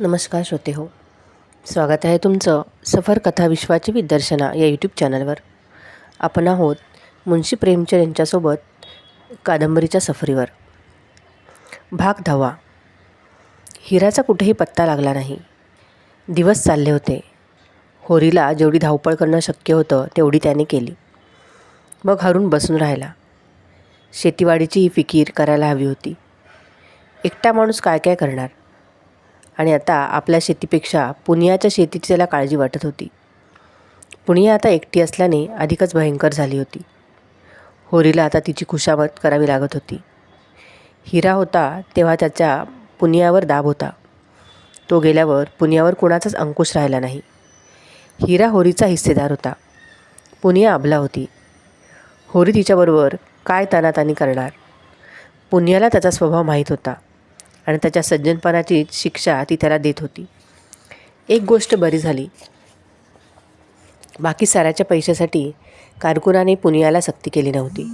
नमस्कार श्रोते हो. स्वागत आहे तुमचं सफर कथा विश्वाची विदर्शना या यूट्यूब चॅनलवर आपण आहोत मुन्शी प्रेमचंद यांच्यासोबत कादंबरीच्या सफरीवर. भाग धावा हिराचा कुठेही पत्ता लागला नाही. दिवस चालले होते. होरीला जेवढी धावपळ करणं शक्य होतं तेवढी त्याने केली. मग हरून बसून राहिला. शेतीवाडीची ही फिकीर करायला हवी होती. एकटा माणूस काय काय करणार? आणि आता आपल्या शेतीपेक्षा पुनियाच्या शेतीची त्याला काळजी वाटत होती. पुनिया आता एकटी असल्याने अधिकच भयंकर झाली होती. होरीला आता तिची खुशामत करावी लागत होती. हिरा होता तेव्हा त्याच्या पुनियावर दाब होता. तो गेल्यावर पुनियावर कुणाचाच अंकुश राहिला नाही. हिरा होरीचा हिस्सेदार होता. पुनिया अबला होती. होरी तिच्याबरोबर काय तानातानी करणार? पुनियाला त्याचा स्वभाव माहीत होता. आणि त्याच्या सज्जनपणाची शिक्षा ती त्याला देत होती. एक गोष्ट बरी झाली. बाकी साऱ्याच्या पैशासाठी कारकुनाने पुनियाला सक्ती केली नव्हती.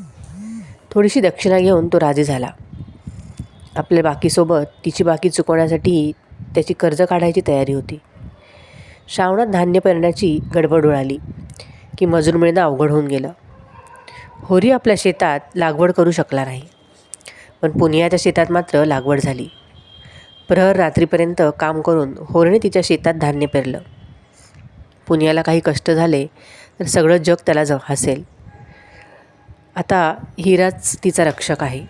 थोडीशी दक्षिणा घेऊन तो राजी झाला. आपल्या बाकीसोबत तिची बाकी चुकवण्यासाठी त्याची कर्ज काढायची तयारी होती. श्रावणात धान्य पेरण्याची गडबड उडाली की मजूर मिळणं अवघड होऊन गेलं. होरी आपल्या शेतात लागवड करू शकला नाही. पण पुनियाच्या शेतात मात्र लागवड झाली. प्रहर रात्रीपर्यंत काम करून होरणे तिच्या शेतात धान्य पेरलं. पुनियाला काही कष्ट झाले तर सगळं जग त्याला ज हसेल. आता हिराच तिचा रक्षक आहे.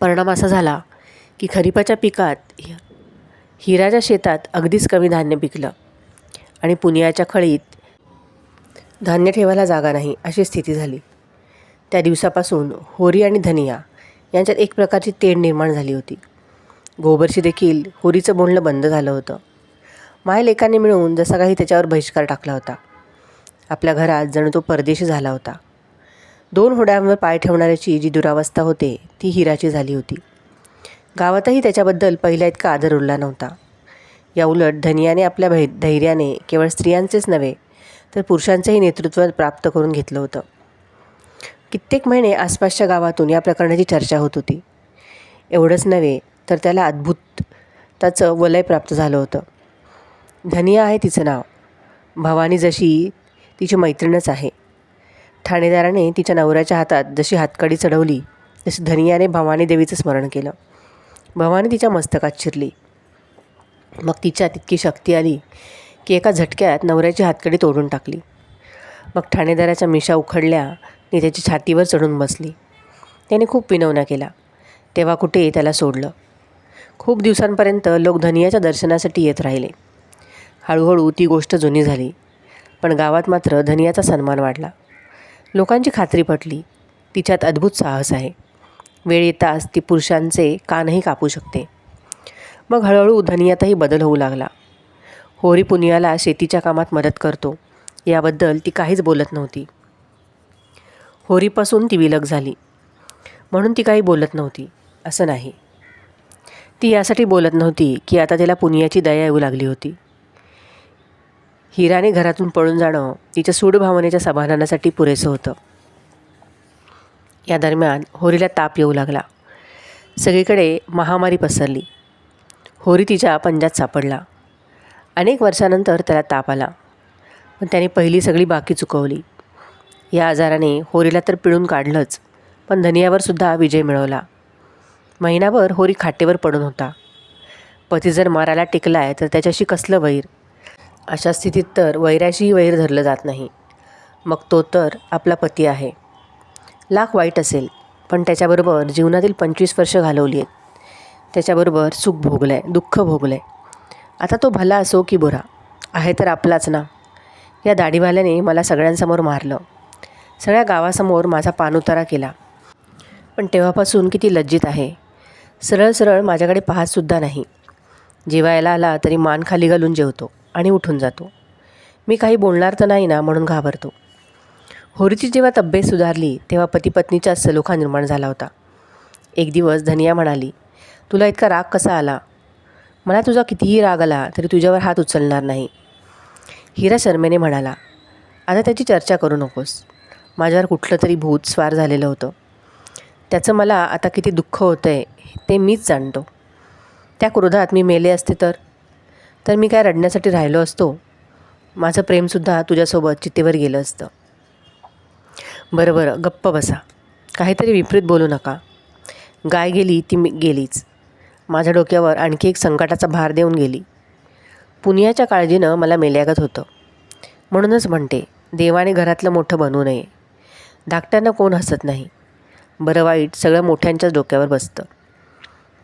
परिणाम असा झाला की खरीपाच्या पिकात हिराच्या शेतात अगदीच कमी धान्य पिकलं आणि पुनियाच्या खळीत धान्य ठेवायला जागा नाही अशी स्थिती झाली. त्या दिवसापासून होरी आणि धनिया यांच्यात एक प्रकारची तेढ निर्माण झाली होती. गोबरशी देखील होरीचं बोलणं बंद झालं होतं. मायलेकांनी मिळून जसा काही त्याच्यावर बहिष्कार टाकला होता. आपल्या घरात जणू तो परदेशी झाला होता. दोन होड्यांवर पाय ठेवणाऱ्याची जी दुरावस्था होते ती हिराची झाली होती. गावातही त्याच्याबद्दल पहिल्या इतका आदर उरला नव्हता. या उलट धनियाने आपल्या भै धैर्याने केवळ स्त्रियांचेच नव्हे तर पुरुषांचंही नेतृत्व प्राप्त करून घेतलं होतं. कित्येक महिने आसपासच्या गावातून या प्रकरणाची चर्चा होत होती. एवढंच नव्हे तर त्याला अद्भुत त्याचं वलय प्राप्त झालं होतं. धनिया आहे तिचं नाव. भवानी जशी तिची मैत्रीणच आहे. ठाणेदाराने तिच्या नवऱ्याच्या हातात जशी हातकडी चढवली तशी धनियाने भवानी देवीचं स्मरण केलं. भवानी तिच्या मस्तकात शिरली. मग तिच्या तितकी शक्ती आली की एका झटक्यात नवऱ्याची हातकडी तोडून टाकली. मग ठाणेदाराच्या मिशा उखडल्या ती त्याची छातीवर चढून बसली. त्याने खूप विनवण्या केला. तेव्हा कुठे त्याला सोडलं. खूप दिवसांपर्यंत लोक धनियाच्या दर्शनासाठी येत राहिले. हळूहळू ती गोष्ट जुनी झाली पण गावात मात्र धनियाचा सन्मान वाढला. लोकांची खात्री पटली. तिच्यात अद्भुत साहस आहे. वेळ येताच ती पुरुषांचे कानही कापू शकते. मग हळूहळू धनियातही बदल होऊ लागला. होरी पुनियाला शेतीच्या कामात मदत करतो. याबद्दल ती काहीच बोलत नव्हती. होरीपासून ती विलग झाली. म्हणून ती काही बोलत नव्हती. असं नाही. ती यासाठी बोलत नव्हती की आता तिला पुनियाची दया येऊ लागली होती. हिराने घरातून पळून जाणं तिच्या सूडभावनेच्या समाधानासाठी पुरेसं होतं. या दरम्यान होरीला ताप येऊ लागला. सगळीकडे महामारी पसरली. होरी तिच्या पंजात सापडला. अनेक वर्षानंतर त्याला ताप आला. पण त्याने पहिली सगळी बाकी चुकवली. या आजाराने होरीला तर पिळून काढलंच पण धनियावर सुद्धा विजय मिळवला. महिनाभर होरी खाटेवर पडून होता. पती जर मारायला टिकलाय तर त्याच्याशी कसलं वैर? अशा स्थितीत तर वैराशीही वैर धरलं जात नाही. मग तो तर आपला पती आहे. लाख वाईट असेल पण त्याच्याबरोबर जीवनातील पंचवीस वर्ष घालवली आहेत. त्याच्याबरोबर सुख भोगलं आहे दुःख भोगलं आहे आता तो भला असो की बुरा आहे तर आपलाच ना? या दाढीवाल्याने मला सगळ्यांसमोर मारलं. सगळ्या गावासमोर माझा पाणउतारा केला. पण तेव्हापासून किती लज्जित आहे. सरळ सरळ माझ्याकडे पाहतसुद्धा नाही. जेवायला आला तरी मान खाली घालून जेवतो आणि उठून जातो. मी काही बोलणार तर नाही ना म्हणून घाबरतो. होरीची जेव्हा तब्येत सुधारली तेव्हा पती पत्नीचा सलोखा निर्माण झाला होता. एक दिवस धनिया म्हणाली तुला इतका राग कसा आला? मला तुझा कितीही राग आला तरी तुझ्यावर हात उचलणार नाही. हिरा शर्मेने म्हणाला आता त्याची चर्चा करू नकोस. माझ्यावर कुठलं तरी भूत स्वार झालेलं होतं. त्याचं मला आता किती दुःख होतं आहे ते मीच जाणतो. त्या क्रोधात मी मेले असते तर? तर मी काय रडण्यासाठी राहिलो असतो? माझं प्रेमसुद्धा तुझ्यासोबत चितेवर गेलं असतं. बरं बरं गप्प बसा. काहीतरी विपरीत बोलू नका. गाय गेली ती मी गेलीच. माझ्या डोक्यावर आणखी एक संकटाचा भार देऊन गेली. पुनियाच्या काळजीनं मला मेल्यागत होतं. म्हणूनच म्हणते देवाने घरातलं मोठं बनवू नये. धाकट्यांना कोण हसत नाही. बरं वाईट सगळं मोठ्यांच्याच डोक्यावर बसतं.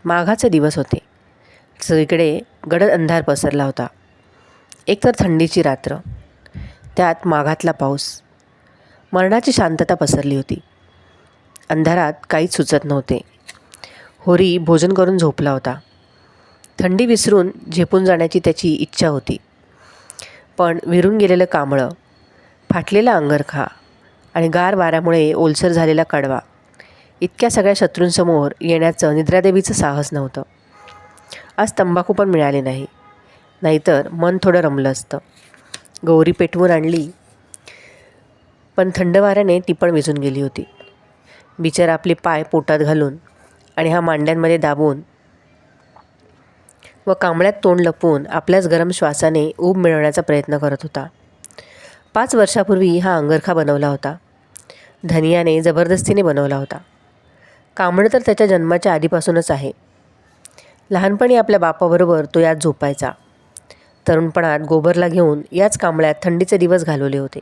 माघाचे दिवस होते. सगळीकडे गडद अंधार पसरला होता. एकतर थंडीची रात्र. त्यात माघातला पाऊस. मरणाची शांतता पसरली होती. अंधारात काहीच सुचत नव्हते. होरी भोजन करून झोपला होता. थंडी विसरून झेपून जाण्याची त्याची इच्छा होती. पण विरून गेलेलं कांबळं फाटलेला अंगरखा आणि गार वाऱ्यामुळे ओलसर झालेला कडवा. इतक्या सगळ्या शत्रूंसमोर येण्याचं निद्रादेवीचं साहस नव्हतं. आज तंबाखू पण मिळाले नाही. नाहीतर मन थोडं रमलं असतं. गौरी पेटवून आणली पण थंड वाऱ्याने ती पण विझून गेली होती. बिचार आपले पाय पोटात घालून आणि हा मांड्यांमध्ये दाबून व कांबळ्यात तोंड लपवून आपल्याच गरम श्वासाने ऊब मिळवण्याचा प्रयत्न करत होता. पाच वर्षापूर्वी हा अंगरखा बनवला होता. धनियाने जबरदस्तीने बनवला होता. कांबळं तर त्याच्या जन्माच्या आधीपासूनच आहे. लहानपणी आपल्या बापाबरोबर तो यात झोपायचा. तरुणपणात गोबरला घेऊन याच कांबळ्यात थंडीचे दिवस घालवले होते.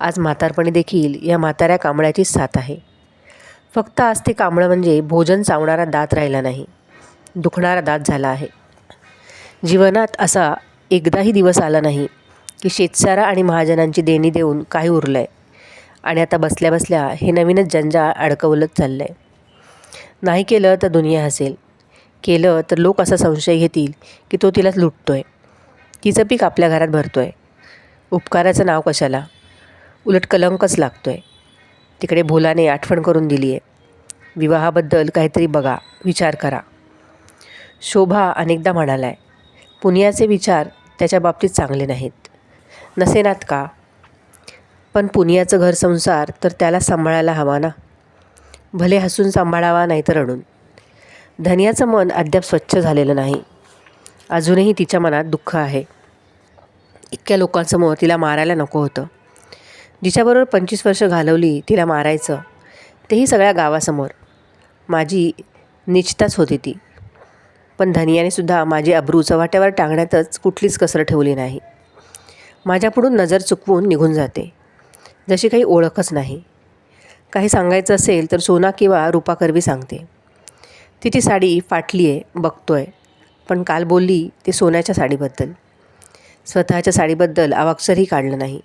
आज म्हातारपणी देखील या म्हाताऱ्या कांबळ्याचीच साथ आहे. फक्त आज ते कांबळं म्हणजे भोजन चावणारा दात राहिला नाही. दुखणारा दात झाला आहे. जीवनात असा एकदाही दिवस आला नाही की शेतसारा आणि महाजनांची देणी देऊन काही उरलं आहे आणि आता बसल्या बसल्या हे नवीनच जंजाळ अडकवलंच चाललं आहे नाही केलं तर दुनिया हसेल. केलं तर लोक असा संशय घेतील की तो तिला लुटतो आहे तिचं पीक आपल्या घरात भरतो आहे उपकाराचं नाव कशाला? उलट कलंकच लागतो आहे तिकडे भोलाने आठवण करून दिली आहे विवाहाबद्दल काहीतरी बघा विचार करा. शोभा अनेकदा म्हणाला आहे पुण्याचे विचार त्याच्या बाबतीत चांगले नाहीत. नसेनात का? पण पुनियाचं घर संसार तर त्याला सांभाळायला हवा ना. भले हसून सांभाळावा नाही तर रडून. धनियाचं मन अद्याप स्वच्छ झालेलं नाही. अजूनही तिच्या मनात दुःख आहे. इतक्या लोकांसमोर तिला मारायला नको होतं. जिच्याबरोबर पंचवीस वर्ष घालवली तिला मारायचं. तेही सगळ्या गावासमोर. माझी निचताच होती ती. पण धनियाने सुद्धा माझी अब्रू चव्हाट्यावर टांगण्यातच कुठलीच कसर ठेवली नाही. माझ्यापुढून नजर चुकवून निघून जाते. जशी काही ओळखच नाही. काही सांगायचं असेल तर सोना किंवा रूपा करवी सांगते. तिची साडी फाटली आहे बघतो आहे पण काल बोलली ते सोन्याच्या साडीबद्दल. स्वतःच्या साडीबद्दल अवाक्षरही काढलं नाही.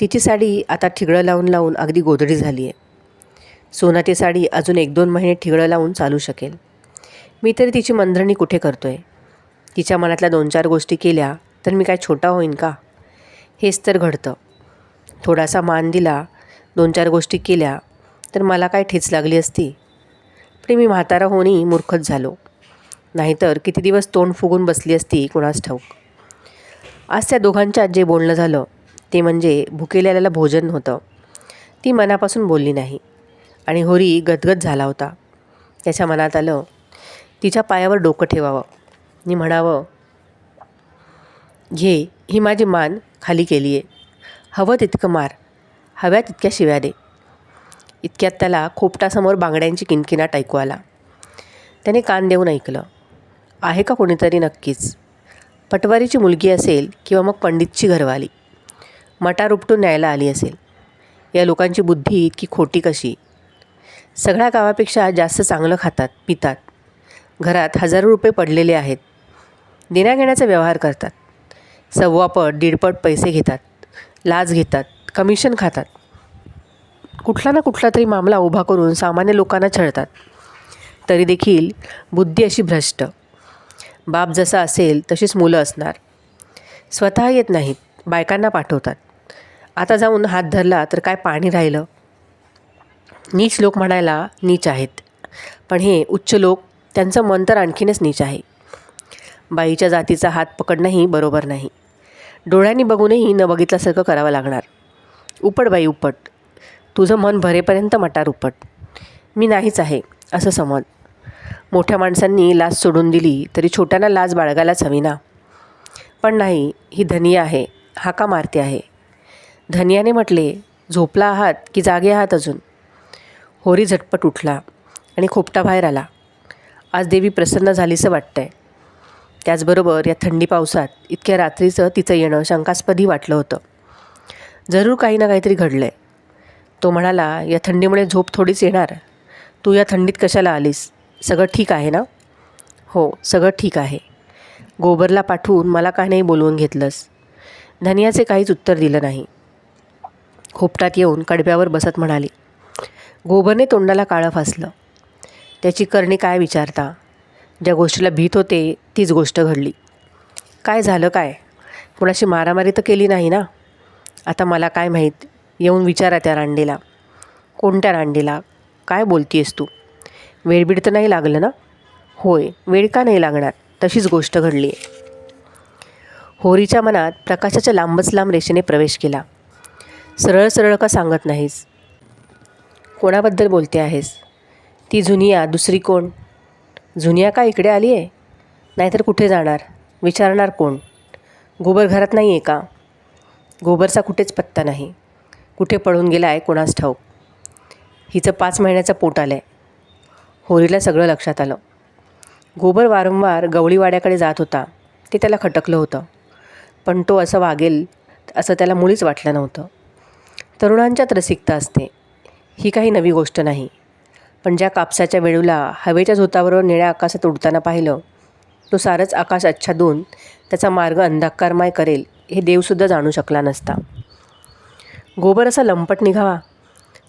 तिची साडी आता ठिगळं लावून लावून अगदी गोधडी झाली आहे सोनाची साडी अजून एक दोन महिने ठिगळं लावून चालू शकेल. मी तरी तिची मंत्रणी कुठे करतो आहे तिच्या मनातल्या दोन चार गोष्टी केल्या तर मी काय छोटा होईन का? हेच तर घडतं. थोडासा मान दिला दोन चार गोष्टी केल्या तर मला काय ठेच लागली असती? पण मी म्हातारा होणी मूर्खच झालो. नाहीतर किती दिवस तोंड फुगून बसली असती कुणास ठाऊक. आज त्या दोघांच्यात जे बोलणं झालं. ते म्हणजे भुकेल्याला भोजन होतं. ती मनापासून बोलली नाही. आणि होरी गदगद झाला होता. त्याच्या मनात आलं तिच्या पायावर डोकं ठेवावं. आणि म्हणावं घे ही माझी मान खाली केली आहे. हवं तितकं मार. हव्या तितक्या शिव्या दे इतक्यात त्याला खोपटासमोर बांगड्यांची किनकिनाट ऐकू आला. त्याने कान देऊन ऐकलं. आहे का कोणीतरी नक्कीच? पटवारीची मुलगी असेल किंवा मग पंडितची घरवाली. मटार उपटून न्यायला आली असेल. या लोकांची बुद्धी इतकी खोटी कशी? सगळ्या गावापेक्षा जास्त चांगलं खातात पितात. घरात हजारो रुपये पडलेले आहेत. देण्याघेण्याचा व्यवहार करतात. सव्वापट दीडपट पैसे घेतात. लाच घेतात. कमिशन खातात. कुठला ना कुठला तरी मामला उभा करून सामान्य लोकांना छळतात. तरी देखील बुद्धी अशी भ्रष्ट. बाप जसा असेल तशीच मुलं असणार. स्वतः येत नाहीत. बायकांना पाठवतात. आता जाऊन हात धरला तर काय पाणी राहिलं? नीच लोक म्हणायला नीच आहेत. पण हे उच्च लोक त्यांचं मन तर आणखीनच नीच आहे. बाईच्या जातीचा हात पकडणंही बरोबर नाही. डोळ्यांनी बघूनही न बघितल्यासारखं करावं लागणार. उपट बाई उपट. तुझं मन भरेपर्यंत मटार उपट. मी नाहीच आहे असं समज. मोठ्या माणसांनी लाज सोडून दिली तरी छोट्यांना लाज बाळगायलाच हवी ना. पण नाही ही धनिया आहे हाका मारते आहे. धनियाने म्हटले झोपला आहात की जागे आहात अजून? होरी झटपट उठला आणि खोपटा बाहेर आला. आज देवी प्रसन्न झालीसं वाटतंय. त्याचबरोबर या थंडी पावसात इतक्या रात्रीचं तिचं येणं शंकास्पदही वाटलं होतं. जरूर काही ना काहीतरी घडलं आहे तो म्हणाला या थंडीमुळे झोप थोडीच येणार. तू या थंडीत कशाला आलीस? सगळं ठीक आहे ना? हो सगळं ठीक आहे. गोबरला पाठवून मला का नाही बोलवून घेतलंस? धनियाचे काहीच उत्तर दिलं नाही. खोपटात येऊन कडब्यावर बसत म्हणाली गोबरने तोंडाला काळं फासलं. त्याची करणी काय विचारता? ज्या गोष्टीला भीत होते तीच गोष्ट घडली. काय झालं काय? कुणाशी मारामारी तर केली नाही ना? आता मला काय माहीत? येऊन विचारा त्या रांडेला. कोणत्या रांडेला? काय बोलतीयस तू? वेळबीड तर नाही लागलं ना? होय वेळ का नाही लागणार? तशीच गोष्ट घडली आहे होरीच्या मनात प्रकाशाच्या लांबच लांब रेषेने प्रवेश केला. सरळ सरळ का सांगत नाहीस? कोणाबद्दल बोलते आहेस? ती जुनिया दुसरी कोण? जुनिया का इकडे आली आहे? नाहीतर कुठे जाणार? विचारणार कोण? गोबर घरात नाही आहे का? गोबरचा कुठेच पत्ता नाही. कुठे पळून गेला आहे कोणास ठाऊक? हिचं पाच महिन्याचं पोट आलं आहे होरीला सगळं लक्षात आलं. गोबर वारंवार गवळीवाड्याकडे जात होता. ते त्याला खटकलं होतं. पण तो असं वागेल असं त्याला मुळीच वाटलं नव्हतं. तरुणांच्यात रसिकता असते. ही काही नवी गोष्ट नाही. पण ज्या कापसाच्या वेळूला हवेच्या झोताबरोबर निळ्या आकाशात उडताना पाहिलं तो सारंच आकाश आच्छादून त्याचा मार्ग अंधाकारमय करेल हे देवसुद्धा जाणू शकला नसता. गोबर असा लंपट निघावा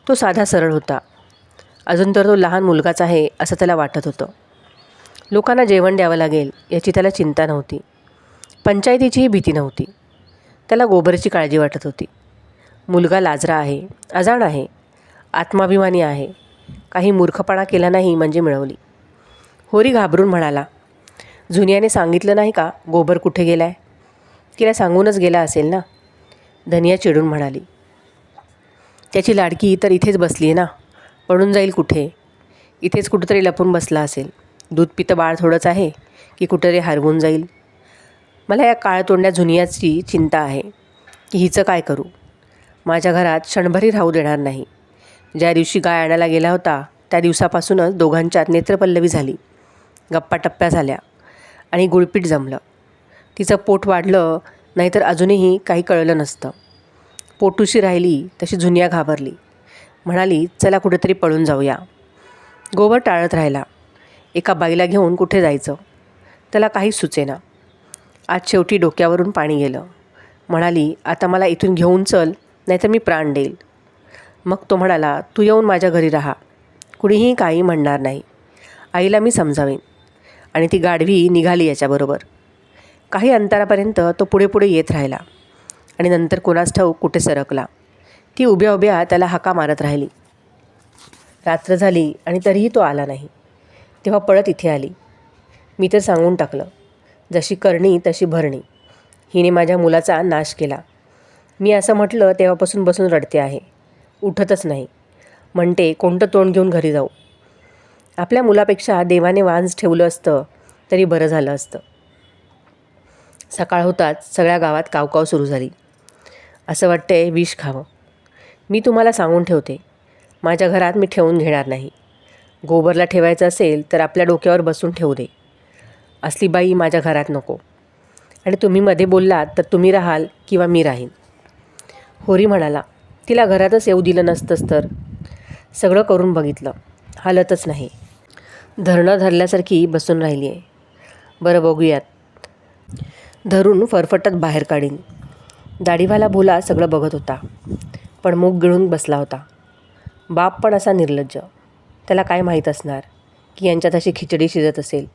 तो साधा सरळ होता. अजून तर तो लहान मुलगाच आहे असं त्याला वाटत होतं. लोकांना जेवण द्यावं लागेल याची त्याला चिंता नव्हती. पंचायतीचीही भीती नव्हती. त्याला गोबरची काळजी वाटत होती. मुलगा लाजरा आहे अजाण आहे आत्माभिमानी आहे. काही मूर्खपणा केला नाही म्हणजे मिळवली. होरी घाबरून म्हणाला जुनियाने सांगितलं नाही का गोबर कुठे गेला आहे तिला सांगूनच गेला असेल ना? धनिया चिडून म्हणाली त्याची लाडकी तर इथेच बसली आहे ना पडून जाईल कुठे? इथेच कुठंतरी लपून बसला असेल. दूध पितं बाळ थोडंच आहे की कुठंतरी हरवून जाईल. मला या काळतोंड्या झुनियाची चिंता आहे की हिचं काय करू? माझ्या घरात क्षणभरी राहू देणार नाही. ज्या दिवशी गाय आणायला गेला होता त्या दिवसापासूनच दोघांच्यात नेत्रपल्लवी झाली. गप्पा टप्प्या झाल्या आणि गुळपीट जमलं. तिचं पोट वाढलं नाहीतर अजूनही काही कळलं नसतं. पोटुशी राहिली तशी जुनिया घाबरली. म्हणाली चला कुठेतरी पळून जाऊया. गोबर टाळत राहिला. एका बाईला घेऊन कुठे जायचं? त्याला काहीच सुचेना. आज शेवटी डोक्यावरून पाणी गेलं. म्हणाली आता मला इथून घेऊन चल नाहीतर मी प्राण देईल. मग तो म्हणाला तू येऊन माझ्या घरी राहा. कुणीही काही म्हणणार नाही. आईला मी समजावेन. आणि ती गाढवी निघाली याच्याबरोबर. काही अंतरापर्यंत तो पुढे पुढे येत राहिला आणि नंतर कोणास ठाऊक कुठे सरकला. ती उभ्या उभ्या त्याला हाका मारत राहिली. रात्र झाली आणि तरीही तो आला नाही. तेव्हा पळत इथे आली. मी तर सांगून टाकलं जशी करणी तशी भरणी. हिने माझ्या मुलाचा नाश केला. मी असं म्हटलं तेव्हापासून बसून रडते आहे. उठतच नाही. म्हणते कोणतं तोंड घेऊन घरी जाऊ? आपल्या मुलापेक्षा देवाने वांज ठेवलं असतं तरी बरं झालं असतं. सकाळ होताच सगळ्या गावात कावकाव सुरू झाली. असं वाटतंय विष खावं. मी तुम्हाला सांगून ठेवते माझ्या घरात मी ठेवून घेणार नाही. गोबरला ठेवायचं असेल तर आपल्या डोक्यावर बसून ठेवू दे. असली बाई माझ्या घरात नको. आणि तुम्ही मध्ये बोललात तर तुम्ही राहाल किंवा मी राहीन. होरी म्हणाला तिला घरातच येऊ दिलं नसतंच तर. सगळं करून बघितलं. हालतच नाही. धरणं धरल्यासारखी बसून राहिली आहे बरं बघूयात. धरून फरफटत बाहेर काढीन. दाढीवाला भोला सगळं बघत होता. पण मूग गिळून बसला होता. बाप पण असा निर्लज्ज. त्याला काय माहीत असणार की यांच्यात अशी खिचडी शिजत असेल?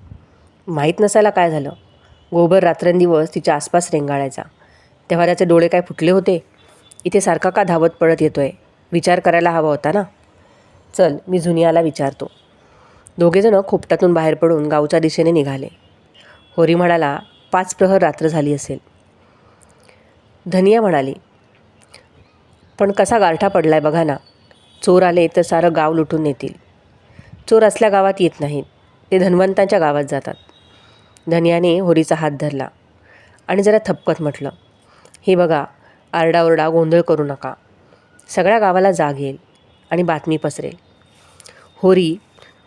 माहीत नसायला काय झालं? गोबर रात्रंदिवस तिच्या आसपास रेंगाळायचा. तेव्हा त्याचे डोळे काय फुटले होते? इथे सारखा का धावत पळत आहे विचार करायला हवा होता ना? चल मी जुनियाला विचारतो. दोघेजणं खोपटातून बाहेर पडून गावच्या दिशेने निघाले. होरी म्हणाला पाच प्रहर रात्र झाली असेल. धनिया म्हणाली पण कसा गारठा पडलाय बघा ना. चोर आले तर सारं गाव लुटून नेतील. चोर असल्या गावात येत नाहीत. ते धन्वंतांच्या गावात जातात. धनियाने होरीचा हात धरला आणि जरा थपकत म्हटलं हे बघा आरडाओरडा गोंधळ करू नका. सगळ्या गावाला जाग येईल आणि बातमी पसरेल. होरी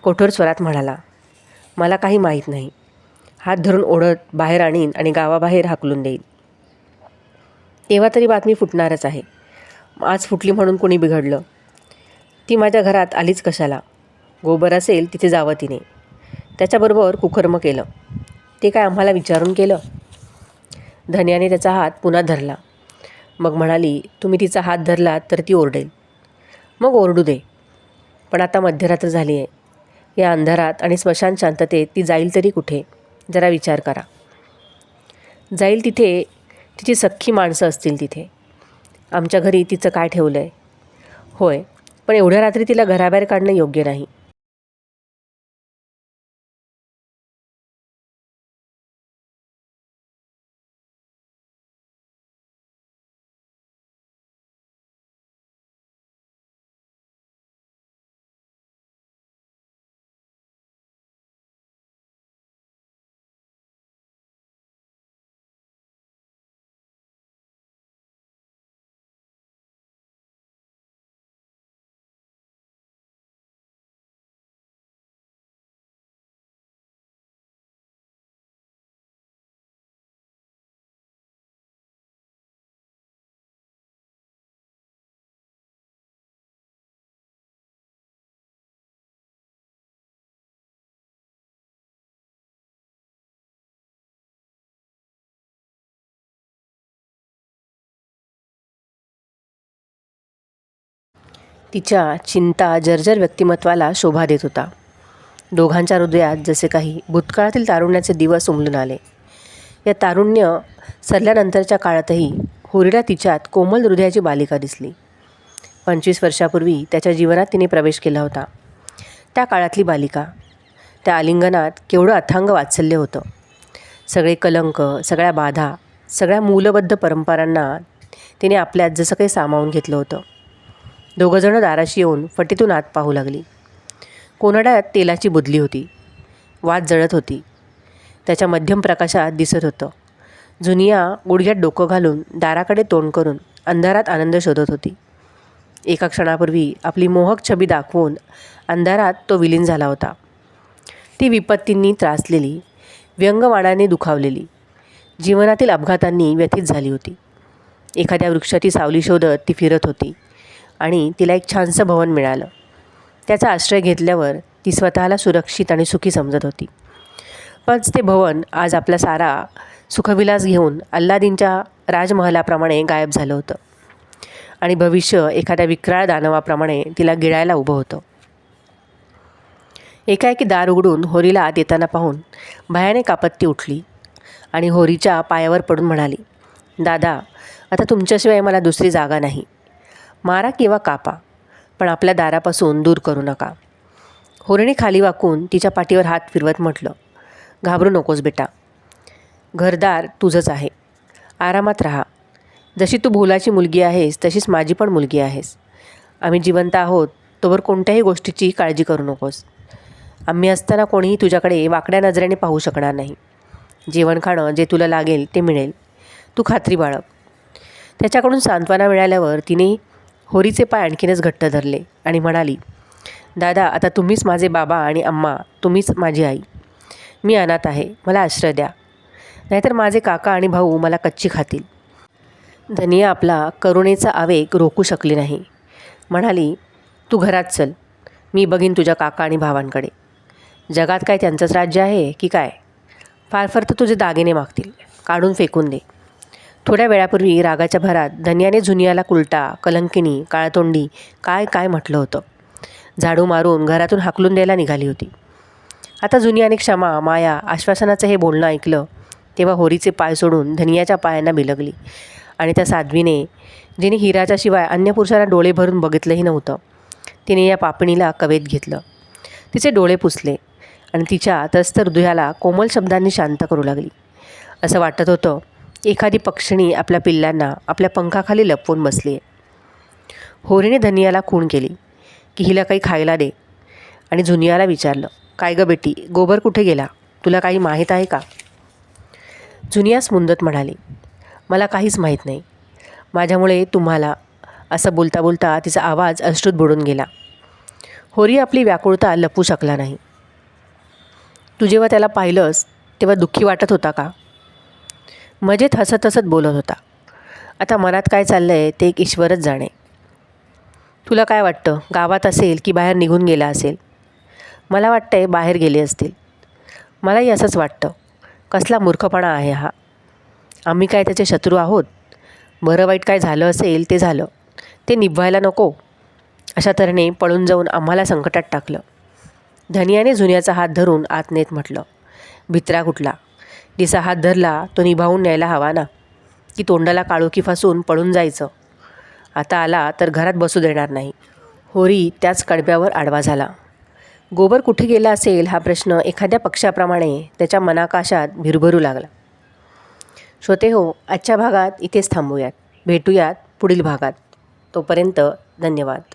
कठोर स्वरात म्हणाला मला काही माहीत नाही. हात धरून ओढत बाहेर आणीन आणि गावाबाहेर हाकलून देईन. तेव्हा तरी बातमी फुटणारच आहे. आज फुटली म्हणून कोणी बिघडलं? ती माझ्या घरात आलीच कशाला? गोबर असेल तिथे जावं तिने. त्याच्याबरोबर कुकर्म केलं. ते काय आम्हाला विचारून केलं? धन्याने त्याचा हात पुन्हा धरला. मग म्हणाली तुम्ही तिचा हात धरलात तर ती ओरडेल. मग ओरडू दे. पण आता मध्यरात्र झाली आहे या अंधारात आणि स्मशान शांततेत ती जाईल तरी कुठे? जरा विचार करा. जाईल तिथे. तिची सख्खी माणसं असतील तिथे. आमच्या घरी तिचं काय ठेवलं आहे होय. पण एवढ्या रात्री तिला घराबाहेर काढणं योग्य नाही. तिच्या चिंता जर्जर व्यक्तिमत्वाला शोभा देत होता. दोघांच्या हृदयात जसे काही भूतकाळातील तारुण्याचे दिवस उमलून आले. या तारुण्य सरल्यानंतरच्या काळातही होरीला तिच्यात कोमल हृदयाची बालिका दिसली. पंचवीस वर्षापूर्वी त्याच्या जीवनात तिने प्रवेश केला होता. त्या काळातली बालिका. त्या आलिंगनात केवढं अथांग वात्सल्य होतं. सगळे कलंक सगळ्या बाधा सगळ्या मूलबद्ध परंपरांना तिने आपल्यात जसं काही सामावून घेतलं होतं. दोघंजणं दाराशी येऊन फटीतून आत पाहू लागली. कोनाड्यात तेलाची बुदली होती. वात जळत होती. त्याच्या मध्यम प्रकाशात दिसत होतं. जुनिया गुडघ्यात डोकं घालून दाराकडे तोंड करून अंधारात आनंद शोधत होती. एका क्षणापूर्वी आपली मोहक छबी दाखवून अंधारात तो विलीन झाला होता. ती विपत्तींनी त्रासलेली व्यंगवाणाने दुखावलेली जीवनातील अपघातांनी व्यथित झाली होती. एखाद्या वृक्षाची सावली शोधत ती फिरत होती. आणि तिला एक छानसं भवन मिळालं. त्याचा आश्रय घेतल्यावर ती स्वतःला सुरक्षित आणि सुखी समजत होती. पण ते भवन आज आपला सारा सुखविलास घेऊन अल्लादीनच्या राजमहलाप्रमाणे गायब झालं होतं. आणि भविष्य एखाद्या विक्राळ दानवाप्रमाणे तिला गिळायला उभं होतं. एकाएकी दार उघडून होरीला आत येताना पाहून भयाने कापत्ती उठली आणि होरीच्या पायावर पडून म्हणाली दादा आता तुमच्याशिवाय मला दुसरी जागा नाही. मारा किंवा कापा पण आपल्या दारापासून दूर करू नका. होरणी खाली वाकून तिच्या पाठीवर हात फिरवत म्हटलं घाबरू नकोस बेटा. घरदार तुझंच आहे. आरामात राहा. जशी तू भोलाची मुलगी आहेस तशीच माझी पण मुलगी आहेस. आम्ही जिवंत आहोत तोवर कोणत्याही गोष्टीची काळजी करू नकोस. आम्ही असताना कोणीही तुझ्याकडे वाकड्या नजरेने पाहू शकणार नाही. जेवण खाणं जे तुला लागेल ते मिळेल. तू खात्री बाळग. त्याच्याकडून सांत्वना मिळाल्यावर तिने होरीचे पाय आणखीनच घट्ट धरले आणि म्हणाली दादा आता तुम्हीच माझे बाबा आणि अम्मा तुम्हीच माझी आई. मी अनाथ आहे मला आश्रय द्या. नाहीतर माझे काका आणि भाऊ मला कच्ची खातील. धनिया आपला करुणेचा आवेग रोखू शकली नाही. म्हणाली तू घरात चल मी बघीन तुझ्या काका आणि भावांकडे. जगात काय त्यांचंच राज्य आहे की काय? फार फार तर तुझे दागिने मागतील काढून फेकून दे. थोड्या वेळापूर्वी रागाच्या भरात धन्याने झुनियाला कुलटा कलंकिनी काळतोंडी काय काय म्हटलं होतं. झाडू मारून घरातून हाकलून द्यायला निघाली होती. आता जुनियाने क्षमा माया आश्वासनाचं हे बोलणं ऐकलं तेव्हा होरीचे पाय सोडून धनियाच्या पायांना बिलगली. आणि त्या साध्वीने जिने हिराच्या शिवाय अन्य पुरुषांना डोळे भरून बघितलंही नव्हतं तिने या पापणीला कवेत घेतलं. तिचे डोळे पुसले आणि तिच्या त्रस्त हृदयाला कोमल शब्दांनी शांत करू लागली. असं वाटत होतं एखादी पक्षिणी आपल्या पिल्लांना आपल्या पंखाखाली लपवून बसली. आहे होरीने धनियाला खूण केली की हिला काही खायला दे. आणि झुनियाला विचारलं काय गं बेटी गोबर कुठे गेला? तुला काही माहीत आहे का? जुनियास मुंदत म्हणाली मला काहीच माहीत नाही. माझ्यामुळे तुम्हाला असं बोलता बोलता तिचा आवाज अश्रुत बुडून गेला. होरी आपली व्याकुळता लपू शकला नाही. तू जेव्हा त्याला पाहिलंस तेव्हा दुःखी वाटत होता का? मजेत हसत हसत बोलत होता. आता मनात काय चाललं आहे ते एक ईश्वरच जाणे. तुला काय वाटतं? गावात असेल की बाहेर निघून गेला असेल? मला वाटतं आहे बाहेर गेले असतील. मलाही असंच वाटतं. कसला मूर्खपणा आहे हा. आम्ही काय त्याचे शत्रू आहोत? बरं वाईट काय झालं असेल ते झालं. ते निभवायला नको. अशा तऱ्हेने पळून जाऊन आम्हाला संकटात टाकलं. धनियाने जुन्याचा हात धरून आत नेत म्हटलं भित्रा कुठला? जिचा हात धरला तो निभावून न्यायला हवा ना. की तोंडाला काळोखी फासून पळून जायचं. आता आला तर घरात बसू देणार नाही. होरी त्याच कडब्यावर आडवा झाला. गोबर कुठे गेला असेल हा प्रश्न एखाद्या पक्षाप्रमाणे त्याच्या मनाकाशात भिरभरू लागला. श्रोते हो आजच्या भागात इथेच थांबूयात. भेटूयात पुढील भागात. तोपर्यंत धन्यवाद.